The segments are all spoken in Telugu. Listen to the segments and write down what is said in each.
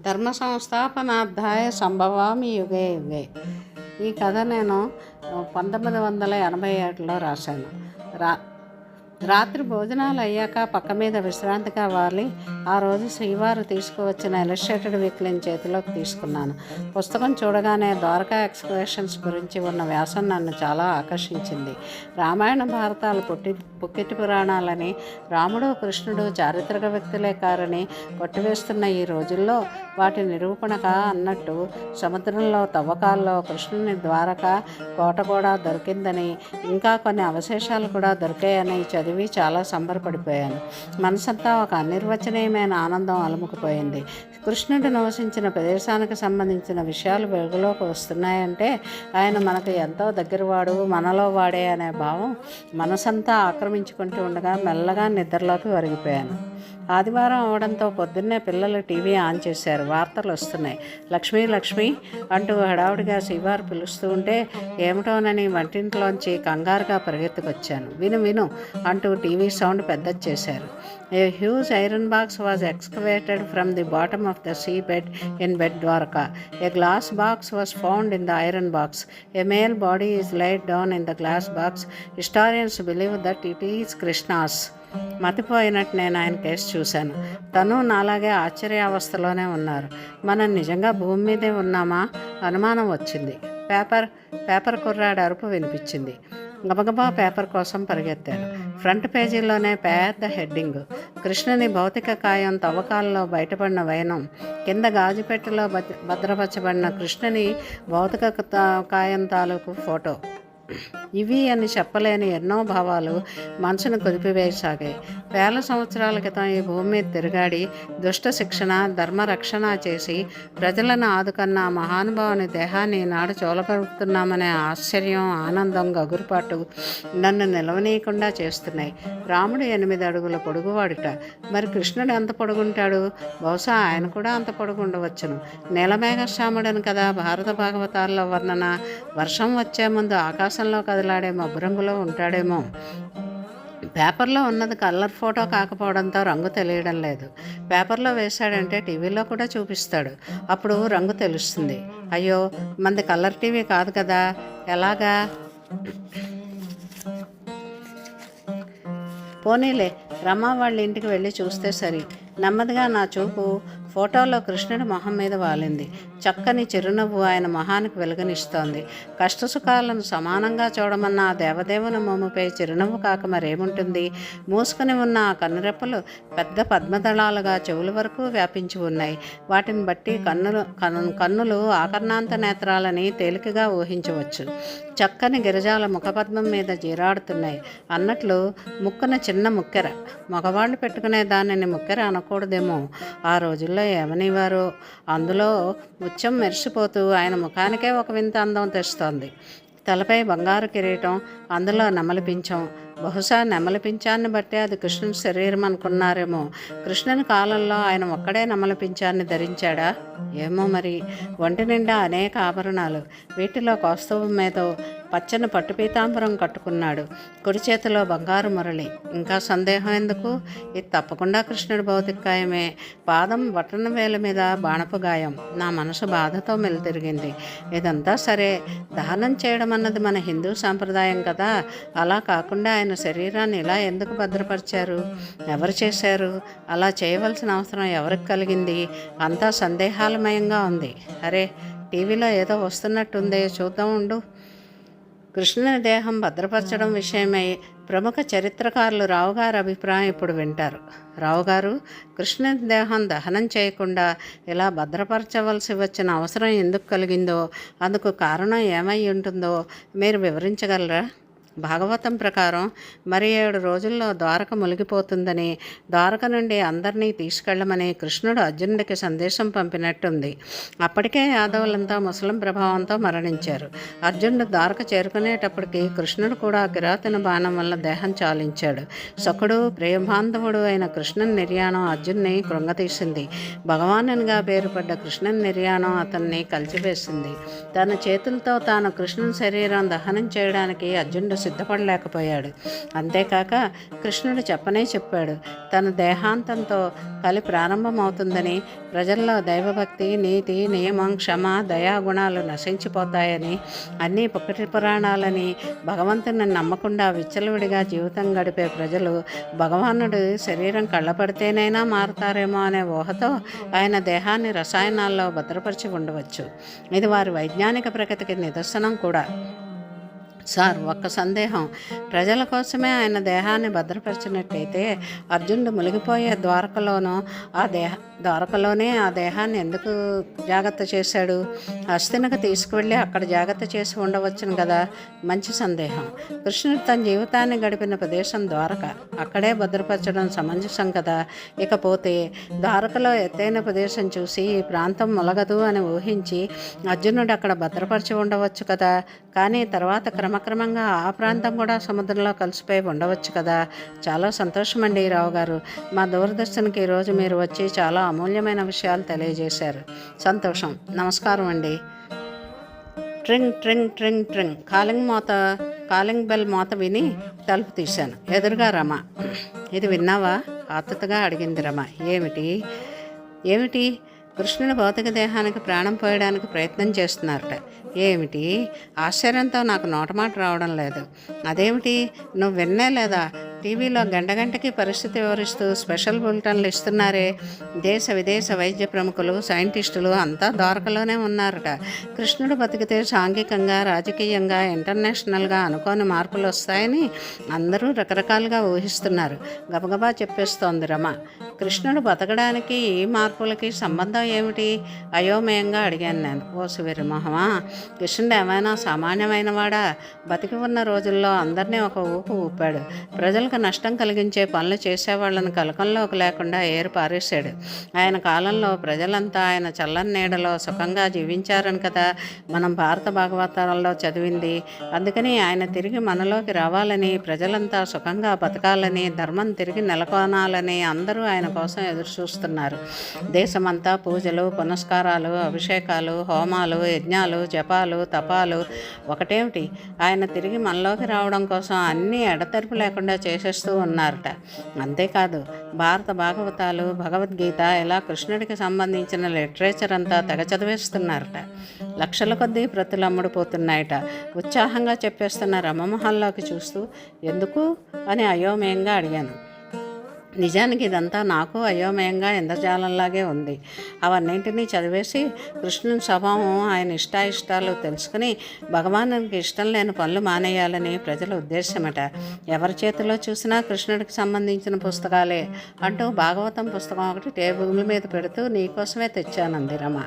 ధర్మ సంస్థాపనార్థాయ సంభవామి యుగే యుగే. ఈ కథ నేను పంతొమ్మిది వందల ఎనభై ఏడులో రాశాను. రా రాత్రి భోజనాలు అయ్యాక పక్క మీద విశ్రాంతిగా వాలి ఆ రోజు శ్రీవారు తీసుకువచ్చిన ఇలస్ట్రేటెడ్ వీక్లీని చేతిలోకి తీసుకున్నాను. పుస్తకం చూడగానే ద్వారకా ఎక్స్ప్రెషన్స్ గురించి ఉన్న వ్యాసం నన్ను చాలా ఆకర్షించింది. రామాయణ భారతాలు పుట్టి పుక్కిటి పురాణాలని రాముడు కృష్ణుడు చారిత్రక వ్యక్తులే కారని కొట్టివేస్తున్న ఈ రోజుల్లో వాటి నిరూపణగా అన్నట్టు సముద్రంలో తవ్వకాల్లో కృష్ణుని ద్వారక కోట కూడా దొరికిందని ఇంకా కొన్ని అవశేషాలు కూడా దొరికాయని చదివి చాలా సంబరపడిపోయాను. మనసంతా ఒక అనిర్వచనీయమైన ఆనందం అలముకుపోయింది. కృష్ణుడు నివసించిన ప్రదేశానికి సంబంధించిన విషయాలు వెలుగులోకి వస్తున్నాయంటే ఆయన మనకు ఎంతో దగ్గరవాడు మనలో వాడే అనే భావం మనసంతా ఆక్రమించుకుంటూ ఉండగా మెల్లగా నిద్రలోకి ఒరిగిపోయాను. ఆదివారం అవడంతో పొద్దున్నే పిల్లలు టీవీ ఆన్ చేశారు. వార్తలు వస్తున్నాయి. లక్ష్మీ లక్ష్మి అంటూ హడావుడిగా శివారు పిలుస్తూ ఉంటే ఏమిటోనని వంటింట్లోంచి కంగారుగా పరిగెత్తుకొచ్చాను. విను విను అంటూ టీవీ సౌండ్ పెద్దది చేశారు. A huge iron box was excavated from the bottom of the sea bed in bed Dwarka. A glass box was found in the iron box. A male body is laid down in the glass box. Historians believe that it is Krishna's. మతిపోయినట్టు నేను ఆయన కేసు చూశాను. తను నాలాగే ఆశ్చర్యావస్థలోనే ఉన్నారు. మనం నిజంగా భూమి మీదే ఉన్నామా? అనుమానం వచ్చింది. పేపర్ పేపర్ కుర్రాడు అరుపు వినిపించింది. గబగబా పేపర్ కోసం పరిగెత్తాను ఫ్రంట్ పేజీలోనే పెద్ద హెడ్డింగ్. కృష్ణుని భౌతిక కాయం తవ్వకాల్లో బయటపడిన వైనం. కింద గాజుపెట్టెలో భద్ర- భద్రపరచబడిన కృష్ణుని భౌతిక కాయం తాలూకు ఫోటో. ఇవి అని చెప్పలేని ఎన్నో భావాలు మనసును కొదిపివేయసాగాయి వేల సంవత్సరాల క్రితం ఈ భూమి మీద తిరగాడి దుష్ట శిక్షణ ధర్మ రక్షణ చేసి ప్రజలను ఆదుకన్న మహానుభావుని దేహాన్ని నాడు చూలగలుగుతున్నామనే ఆశ్చర్యం ఆనందం గగురుపాటు నన్ను నిలవనీయకుండా చేస్తున్నాయి. రాముడు ఎనిమిది అడుగుల పొడుగువాడుట. మరి కృష్ణుడు ఎంత పొడుగుంటాడు? బహుశా ఆయన కూడా అంత పొడుగుండవచ్చును. నీలమేఘశ్యాముడని కదా భారత భాగవతాల్లో వర్ణన. వర్షం వచ్చే ముందు ఆకాశం ఆకాశంలో కదలాడే మబ్బురంగులో ఉంటాడేమో. పేపర్లో ఉన్నది కలర్ ఫోటో కాకపోవడంతో రంగు తెలియడం లేదు. పేపర్లో వేశాడంటే టీవీలో కూడా చూపిస్తాడు. అప్పుడు రంగు తెలుస్తుంది. అయ్యో మంది కలర్ టీవీ కాదు కదా. ఎలాగా? పోనీలే రమ్మ వాళ్ళ ఇంటికి వెళ్ళి చూస్తే సరి. నెమ్మదిగా నా చూపు ఫోటోలో కృష్ణుడి మొహం మీద వాలింది. చక్కని చిరునవ్వు ఆయన మొహానికి వెలుగునిస్తోంది. కష్టసుఖాలను సమానంగా చూడమన్న ఆ దేవదేవుని మొమ్మపై చిరునవ్వు కాక మరేముంటుంది? మూసుకుని ఉన్న ఆ కన్నురెప్పలు పెద్ద పద్మదళాలుగా చెవుల వరకు వ్యాపించి ఉన్నాయి. వాటిని బట్టి కన్నులు కన్ను కన్నులు ఆకర్ణాంత నేత్రాలని తేలికగా ఊహించవచ్చు. చక్కని గిరిజాల ముఖపద్మం మీద జీరాడుతున్నాయి. అన్నట్లు ముక్కున చిన్న ముక్కెర. మగవాళ్ళు పెట్టుకునే దానిని ముక్కెర అనకూడదేమో. ఆ రోజుల్లో ఏమనేవారో అందులో ముత్యం మెరిసిపోతూ ఆయన ముఖానికే ఒక వింత అందం తెస్తోంది. తలపై బంగారు కిరీటం అందులో నెమలి పించం బహుశా నెమలపించాన్ని బట్టే అది కృష్ణుని శరీరం అనుకున్నారేమో. కృష్ణుని కాలంలో ఆయన ఒక్కడే నెమలపించాన్ని ధరించాడా? ఏమో మరి. ఒంటి నిండా అనేక ఆభరణాలు. వీటిలో కౌస్తవం మీద పచ్చని పట్టు పీతాంబరం కట్టుకున్నాడు. కుడి చేతిలో బంగారు మురళి. ఇంకా సందేహం ఎందుకు? ఇది తప్పకుండా కృష్ణుడి భౌతికాయమే. పాదం బట్టన వేల మీద బాణపు గాయం. నా మనసు బాధతో మెలితిరిగింది. ఇదంతా సరే. దహనం చేయడం అన్నది మన హిందూ సాంప్రదాయం కదా. అలా కాకుండా ఆయన శరీరాన్ని ఇలా ఎందుకు భద్రపరిచారు? ఎవరు చేశారు? అలా చేయవలసిన అవసరం ఎవరికి కలిగింది? అంతా సందేహాలమయంగా ఉంది. అరే టీవీలో ఏదో వస్తున్నట్టుంది చూద్దాం ఉండు. కృష్ణుని దేహం భద్రపరచడం విషయమై ప్రముఖ చరిత్రకారులు రావుగారి అభిప్రాయం ఇప్పుడు వింటారు. రావుగారు కృష్ణ కృష్ణుని దేహం దహనం చేయకుండా ఇలా భద్రపరచవలసి వచ్చిన అవసరం ఎందుకు కలిగిందో అందుకు కారణం ఏమై ఉంటుందో మీరు వివరించగలరా? భాగవతం ప్రకారం మరి ఏడు రోజుల్లో ద్వారక మునిగిపోతుందని ద్వారక నుండి అందరినీ తీసుకెళ్ళమని కృష్ణుడు అర్జునుడికి సందేశం పంపినట్టుంది. అప్పటికే యాదవులంతా ముసలం ప్రభావంతో మరణించారు. అర్జునుడు ద్వారక చేరుకునేటప్పటికి కృష్ణుడు కూడా కిరాతన బాణం వల్ల దేహం చాలించాడు. సకుడు ప్రియబాంధవుడు అయిన కృష్ణుని నిర్యాణం అర్జున్ని కృంగతీసింది. భగవానునిగా పేరుపడ్డ కృష్ణుని నిర్యాణం అతన్ని కలిచివేసింది తన చేతులతో తాను కృష్ణుని శరీరం దహనం చేయడానికి అర్జునుడు సిద్ధపడలేకపోయాడు. అంతేకాక కృష్ణుడు చెప్పనే చెప్పాడు తన దేహాంతంతో కలి ప్రారంభమవుతుందని ప్రజల్లో దైవభక్తి నీతి నియమం క్షమ దయాగుణాలు నశించిపోతాయని అన్నీ పుక్కటి పురాణాలని భగవంతుని నమ్మకుండా విచ్చలవిడిగా జీవితం గడిపే ప్రజలు భగవానుడు శరీరం కళ్ళపడితేనైనా మారుతారేమో అనే ఊహతో ఆయన దేహాన్ని రసాయనాల్లో భద్రపరిచి ఉండవచ్చు. ఇది వారి వైజ్ఞానిక ప్రగతికి నిదర్శనం కూడా. సార్ ఒక్క సందేహం. ప్రజల కోసమే ఆయన దేహాన్ని భద్రపరిచినట్టయితే అర్జునుడు మునిగిపోయే ద్వారకలోనూ ఆ దేహ ద్వారకలోనే ఆ దేహాన్ని ఎందుకు జాగ్రత్త చేశాడు? అస్థినకు తీసుకువెళ్ళి అక్కడ జాగ్రత్త చేసి ఉండవచ్చును కదా? మంచి సందేహం. కృష్ణుడు తన జీవితాన్ని గడిపిన ప్రదేశం ద్వారక. అక్కడే భద్రపరచడం సమంజసం కదా? ఇకపోతే ద్వారకలో ఎత్తైన ప్రదేశం చూసి ఈ ప్రాంతం మొలగదు అని ఊహించి అర్జునుడు అక్కడ భద్రపరిచి ఉండవచ్చు కదా? కానీ తర్వాత క్రమ క్రమక్రమంగా ఆ ప్రాంతం కూడా సముద్రంలో కలిసిపోయి ఉండవచ్చు కదా. చాలా సంతోషం అండి రావు గారు. మా దూరదర్శన్కి ఈరోజు మీరు వచ్చి చాలా అమూల్యమైన విషయాలు తెలియజేశారు. సంతోషం. నమస్కారం అండి. ట్రింగ్ ట్రింగ్ ట్రింగ్ ట్రింగ్. కాలింగ్ మోత కాలింగ్ బెల్ మోత విని తలుపు తీశాను. ఎదురుగా రమ. ఇది విన్నావా? ఆతృతగా అడిగింది రమ. ఏమిటి? ఏమిటి? కృష్ణుని భౌతిక దేహానికి ప్రాణం పోయడానికి ప్రయత్నం చేస్తున్నారట. ఏమిటి? ఆశ్చర్యంతో నాకు నోటమాట రావడం లేదు. అదేమిటి? నువ్వు విన్నే లేదా? టీవీలో గంట గంటకి పరిస్థితి వివరిస్తూ స్పెషల్ బులెటిన్లు ఇస్తున్నారే. దేశ విదేశ వైద్య ప్రముఖులు సైంటిస్టులు అంతా దోరకలోనే ఉన్నారట. కృష్ణుడు బతికితే సాంఘికంగా రాజకీయంగా ఇంటర్నేషనల్గా అనుకోని మార్పులు వస్తాయని అందరూ రకరకాలుగా ఊహిస్తున్నారు. గబగబా చెప్పేస్తోంది రమ. కృష్ణుడు బతకడానికి ఈ మార్పులకి సంబంధం ఏమిటి? అయోమయంగా అడిగాను నేను. ఓ సువీరమోహమా కృష్ణుడు ఏమైనా సామాన్యమైన వాడా బతికి ఉన్న రోజుల్లో అందరినీ ఒక ఊపు ఊపాడు. ప్రజలకు నష్టం కలిగించే పనులు చేసేవాళ్ళని కలకంలోకి లేకుండా ఏరు పారేశాడు. ఆయన కాలంలో ప్రజలంతా ఆయన చల్లని నీడలో సుఖంగా జీవించారని కదా మనం భారత భాగవతాలలో చదివింది. అందుకని ఆయన తిరిగి మనలోకి రావాలని ప్రజలంతా సుఖంగా బతకాలని ధర్మం తిరిగి నెలకొనాలని అందరూ ఆయన కోసం ఎదురు చూస్తున్నారు దేశమంతా పూజలు పునస్కారాలు అభిషేకాలు హోమాలు యజ్ఞాలు జపాలు తపాలు. ఒకటేమిటి? ఆయన తిరిగి మనలోకి రావడం కోసం అన్నీ ఎడతెరిపి లేకుండా చేసేస్తూ ఉన్నారట. అంతేకాదు భారత భాగవతాలు భగవద్గీత ఇలా కృష్ణుడికి సంబంధించిన లిటరేచర్ అంతా తెగ చదివేస్తున్నారట. లక్షల కొద్దీ ప్రతులు అమ్ముడుపోతున్నాయట ఉత్సాహంగా చెప్పేస్తున్న రమమహల్లోకి చూస్తూ ఎందుకు? అని అయోమయంగా అడిగాను. నిజానికి ఇదంతా నాకు అయోమయంగా ఇంద్రజాలంలాగే ఉంది. అవన్నింటినీ చదివేసి కృష్ణుని స్వభావం ఆయన ఇష్టాయిష్టాలు తెలుసుకుని భగవానునికి ఇష్టం లేని పనులు మానేయాలని ప్రజల ఉద్దేశమట. ఎవరి చేతిలో చూసినా కృష్ణుడికి సంబంధించిన పుస్తకాలే అంటూ భాగవతం పుస్తకం ఒకటి టేబుల్ మీద పెడుతూ నీకోసమే తెచ్చానంది రమ.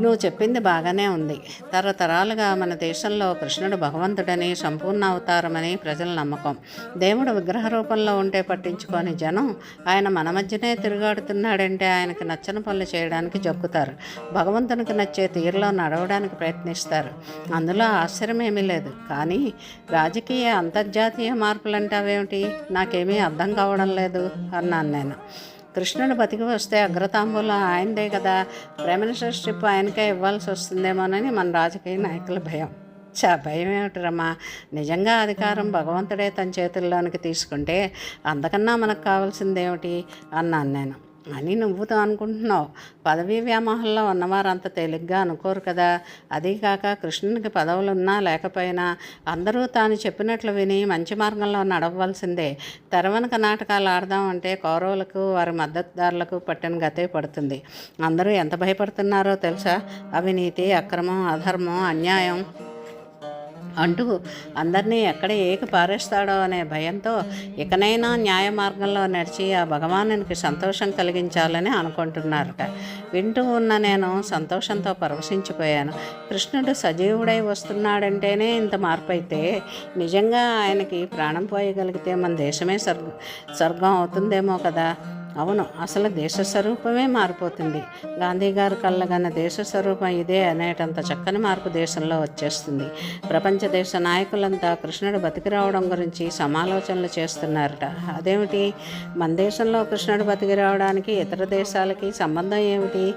నువ్వు చెప్పింది బాగానే ఉంది. తరతరాలుగా మన దేశంలో కృష్ణుడు భగవంతుడని సంపూర్ణ అవతారమని ప్రజల నమ్మకం. దేవుడు విగ్రహ రూపంలో ఉంటే పట్టించుకొని జనం ఆయన మన మధ్యనే తిరుగాడుతున్నాడంటే ఆయనకు నచ్చని పనులు చేయడానికి జొక్కుతారు. భగవంతునికి నచ్చే తీరులో నడవడానికి ప్రయత్నిస్తారు. అందులో ఆశ్చర్యమేమీ లేదు. కానీ రాజకీయ అంతర్జాతీయ మార్పులు అంటావేమిటి నాకేమీ అర్థం కావడం లేదు అన్నాను నేను. కృష్ణుడు బతికి వస్తే అగ్రతాంబూలం ఆయనదే కదా. ప్రైమ్ మినిస్టర్షిప్ ఆయనకే ఇవ్వాల్సి వస్తుందేమోనని మన రాజకీయ నాయకుల భయం. చా భయం ఏమిటరమ్మా? నిజంగా అధికారం భగవంతుడే తన చేతుల్లోనికి తీసుకుంటే అంతకన్నా మనకు కావాల్సిందేమిటి? అన్నాను నేను. అని నువ్వుతో అనుకుంటున్నావు. పదవీ వ్యామోహంలో ఉన్నవారు అంత తేలిగ్గా అనుకోరు కదా. అదీకాక కృష్ణునికి పదవులు ఉన్నా లేకపోయినా అందరూ తాను చెప్పినట్లు విని మంచి మార్గంలో నడవలసిందే తెరవనక నాటకాలు ఆడదాం అంటే కౌరవులకు వారి మద్దతుదారులకు పట్టిన గతే పడుతుంది. అందరూ ఎంత భయపడుతున్నారో తెలుసా? అవినీతి అక్రమం అధర్మం అన్యాయం. అంటూ అందరినీ ఎక్కడ ఏకి పారేస్తాడో అనే భయంతో ఇకనైనా న్యాయ మార్గంలో నడిచి ఆ భగవానునికి సంతోషం కలిగించాలని అనుకుంటున్నారట. వింటూ ఉన్న నేను సంతోషంతో పరవశించిపోయాను. కృష్ణుడు సజీవుడై వస్తున్నాడంటేనే ఇంత మార్పు అయితే నిజంగా ఆయనకి ప్రాణం పోయగలిగితే మన దేశమే స్వర్గ స్వర్గం అవుతుందేమో కదా. అవును అసలు దేశ స్వరూపమే మారిపోతుంది. గాంధీ గారు కళ్ళగన్న దేశ స్వరూపం ఇదే అనేటంత చక్కని మార్పు దేశంలో వచ్చేస్తుంది. ప్రపంచ దేశ నాయకులంతా కృష్ణుడు బతికి రావడం గురించి సమాలోచనలు చేస్తున్నారట. అదేమిటి? మన దేశంలో కృష్ణుడు బతికి రావడానికి ఇతర దేశాలకి సంబంధం ఏమిటి?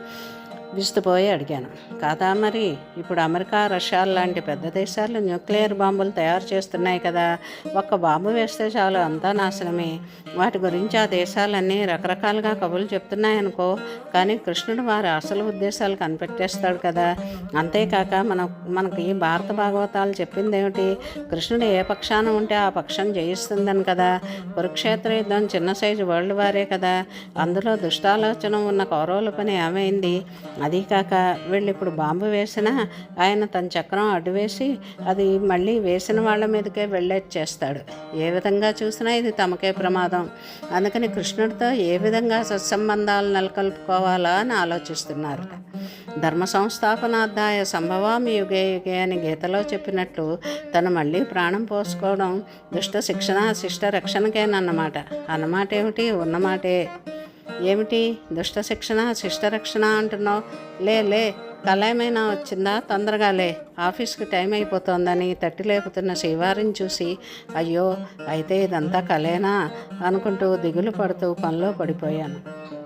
విస్తుపోయి అడిగాను. కాదా మరి? ఇప్పుడు అమెరికా రష్యా లాంటి పెద్ద దేశాలు న్యూక్లియర్ బాంబులు తయారు చేస్తున్నాయి కదా. ఒక్క బాంబు వేస్తే చాలు అంతా నాశనమే. వాటి గురించి ఆ దేశాలన్నీ రకరకాలుగా కబుర్లు చెప్తున్నాయనుకో. కానీ కృష్ణుడు వారి అసలు ఉద్దేశాలు కనిపెట్టేస్తాడు కదా. అంతేకాక మన మనకి భారత భాగవతాలు చెప్పిందేమిటి? కృష్ణుడు ఏ పక్షాన ఉంటే ఆ పక్షం జయిస్తుందని కదా. కురుక్షేత్ర యుద్ధం చిన్న సైజు వరల్డ్ వారే కదా. అందులో దుష్టాలోచన ఉన్న కౌరవుల పని ఏమైంది? అదీ కాక వీళ్ళు ఇప్పుడు బాంబు వేసినా ఆయన తన చక్రం అడ్డువేసి అది మళ్ళీ వేసిన వాళ్ళ మీదకే వెళ్ళేచ్చేస్తాడు. ఏ విధంగా చూసినా ఇది తమకే ప్రమాదం. అందుకని కృష్ణుడితో ఏ విధంగా సత్సంబంధాలు నెలకొల్పుకోవాలా అని ఆలోచిస్తున్నారట ధర్మ సంస్థాపనాధ్యాయ సంభవామి యుగే యుగే అని గీతలో చెప్పినట్లు తను మళ్ళీ ప్రాణం పోసుకోవడం దుష్ట శిక్షణ శిష్ట రక్షణకేనన్నమాట. అన్నమాట ఏమిటి ఉన్నమాటే. ఏమిటి? దుష్ట శిక్షణ శిష్ట రక్షణ అంటున్నావు? లే లే కళ వచ్చిందా? తొందరగా లే. ఆఫీస్కి టైం అయిపోతోందని తట్టి లేపుతున్న శ్రీవారిని చూసి అయ్యో అయితే ఇదంతా కలేనా? అనుకుంటూ దిగులు పడుతూ పనిలో పడిపోయాను.